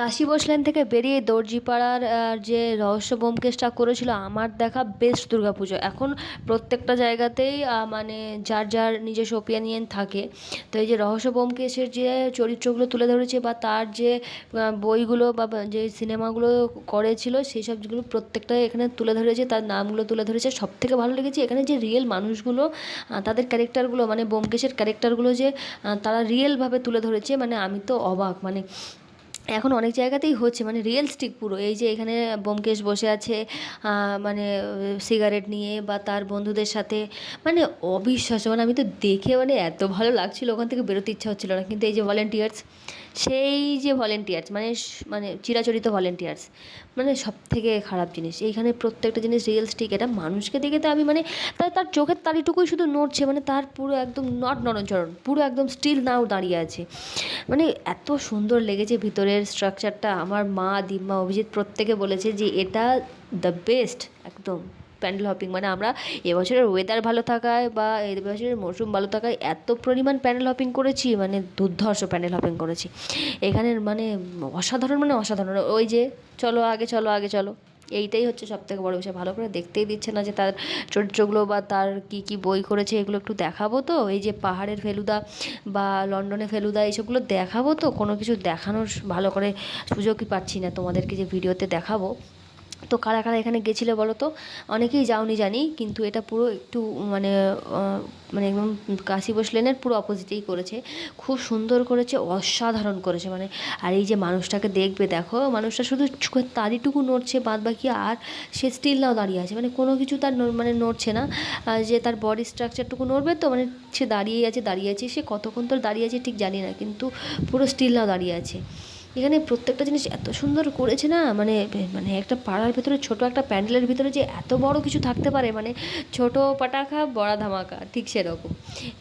কাশি বসলেন থেকে বেরিয়ে দর্জিপাড়ার যে রহস্য ব্যোমকেশটা করেছিল, আমার দেখা বেস্ট দুর্গাপুজো। এখন প্রত্যেকটা জায়গাতেই মানে যার যার নিজস্ব ওপিনিয়ন থাকে। তো এই যে রহস্য ব্যোমকেশের যে চরিত্রগুলো তুলে ধরেছে বা তার যে বইগুলো বা যে সিনেমাগুলো করেছিল, সেই সবগুলো প্রত্যেকটাই এখানে তুলে ধরেছে, তার নামগুলো তুলে ধরেছে। সব থেকে ভালো লেগেছে এখানে যে রিয়েল মানুষগুলো তাদের ক্যারেক্টারগুলো মানে ব্যোমকেশের ক্যারেক্টারগুলো যে তারা রিয়েলভাবে তুলে ধরেছে মানে আমি তো অবাক মানে এখন অনেক জায়গাতেই হচ্ছে মানে রিয়েলস্টিক পুরো। এই যে এখানে বোমকেশ বসে আছে মানে সিগারেট নিয়ে বা তার বন্ধুদের সাথে মানে অবিশ্বাস্য। মানে আমি তো দেখে মানে এত ভালো লাগছিল, ওখান থেকে বেরোতে ইচ্ছা হচ্ছিল না। কিন্তু এই যে ভলেন্টিয়ার্স সেই যে ভলেন্টিয়ার্স মানে মানে চিরাচরিত ভলেন্টিয়ার্স মানে সব থেকে খারাপ জিনিস। এইখানে প্রত্যেকটা জিনিস রিয়েলস্টিক এটা মানুষকে দেখে তো আমি মানে তার তার চোখের তালিটুকুই শুধু নড়ছে মানে তার পুরো একদম নট নড়নচড়ন, পুরো একদম স্টিল নাও দাঁড়িয়ে আছে। মানে এত সুন্দর লেগেছে ভিতরের স্ট্রাকচারটা আমার মা, দিম্মা, অভিজিৎ প্রত্যেকে বলেছে যে এটা দ্য বেস্ট একদম। প্যান্ডেল হপিং মানে আমরা এবছরের ওয়েদার ভালো থাকায় বা এবছরের মরশুম ভালো থাকায় এত পরিমাণ প্যান্ডেল হপিং করেছি মানে দুর্ধর্ষ প্যান্ডেল হপিং করেছি। এখানের মানে অসাধারণ মানে অসাধারণ। ওই যে চলো আগে চলো আগে, চলো। এইটাই হচ্ছে সব থেকে বড় বিষয়। ভালো করে দেখতেই দিচ্ছে না যে তার চরিত্রগুলো বা তার কি কি বই করেছে, এগুলো একটু দেখাবো তো? এই যে পাহাড়ের ফেলুদা বা লন্ডনে ফেলুদা, এইসবগুলো দেখাবো তো? কোনো কিছু দেখানোর ভালো করে সুযোগই পাচ্ছি না। তোমাদেরকে যে ভিডিওতে দেখাবো। তো কারা কারা এখানে গেছিলে বলো তো? অনেকেই যাওনি জানি, কিন্তু এটা পুরো একটু মানে মানে একদম কাশি বসলেনের পুরো অপোজিটেই করেছে। খুব সুন্দর করেছে, অসাধারণ করেছে মানে আর এই যে মানুষটাকে দেখবে, দেখো, মানুষটা শুধু তারিটুকু নড়ছে বাদ বাকি আর সে স্টিল নাও দাঁড়িয়ে আছে। মানে কোনো কিছু তার মানে নড়ছে না। যে তার বডি স্ট্রাকচারটুকু নড়বে তো মানে সে দাঁড়িয়েই আছে, দাঁড়িয়ে আছে, সে কতক্ষণ তোর দাঁড়িয়ে আছে ঠিক জানি না, কিন্তু পুরো স্টিল নাও দাঁড়িয়ে আছে। এখানে প্রত্যেকটা জিনিস এত সুন্দর করেছে না? মানে মানে একটা পাড়ার ভিতরে ছোট একটা প্যান্ডেলের ভিতরে যে এত বড় কিছু থাকতে পারে মানে ছোট পাটাখা বড়া ধামাকা, ঠিক সেরকম।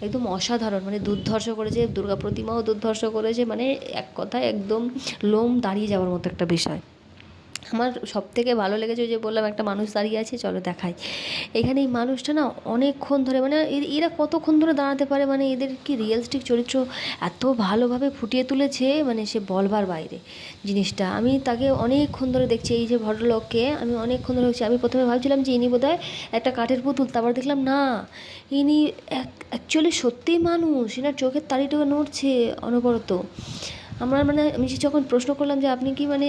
একদম অসাধারণ মানে দুর্ধর্ষ করেছে, দুর্গা প্রতিমাও দুর্ধর্ষ করেছে মানে এক কথায় একদম লোম দাঁড়িয়ে যাওয়ার মতো একটা বিষয়। আমার সব থেকে ভালো লেগেছে ওই যে বললাম, একটা মানুষ দাঁড়িয়ে আছে, চলো দেখাই। এখানে এই মানুষটা না অনেকক্ষণ ধরে মানে এরা কতক্ষণ ধরে দাঁড়াতে পারে মানে এদের কি রিয়েলিস্টিক চরিত্র এত ভালোভাবে ফুটিয়ে তুলেছে মানে সে বলবার বাইরে জিনিসটা। আমি তাকে অনেকক্ষণ ধরে দেখছি, এই যে ভদ্রলোককে, আমি অনেকক্ষণ ধরে দেখছি। আমি প্রথমে ভাবছিলাম যে ইনি বোধহয় একটা কাঠের পুতুল, তারপর দেখলাম না, ইনি অ্যাকচুয়ালি সত্যিই মানুষ এনার চোখের তাড়িটুকু নড়ছে অনবরত। আমার মানে আমি সে যখন প্রশ্ন করলাম যে আপনি কি মানে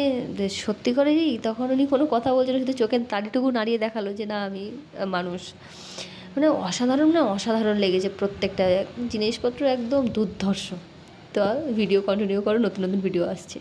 সত্যি করেই তখন উনি কোনো কথা বলছেন শুধু চোখের তাড়িটুকু নাড়িয়ে দেখাল যে না, আমি মানুষ। মানে অসাধারণ না অসাধারণ লেগেছে প্রত্যেকটা জিনিসপত্র, একদম দুর্ধর্ষ। তো ভিডিও কন্টিনিউ করো, নতুন নতুন ভিডিও আসছে।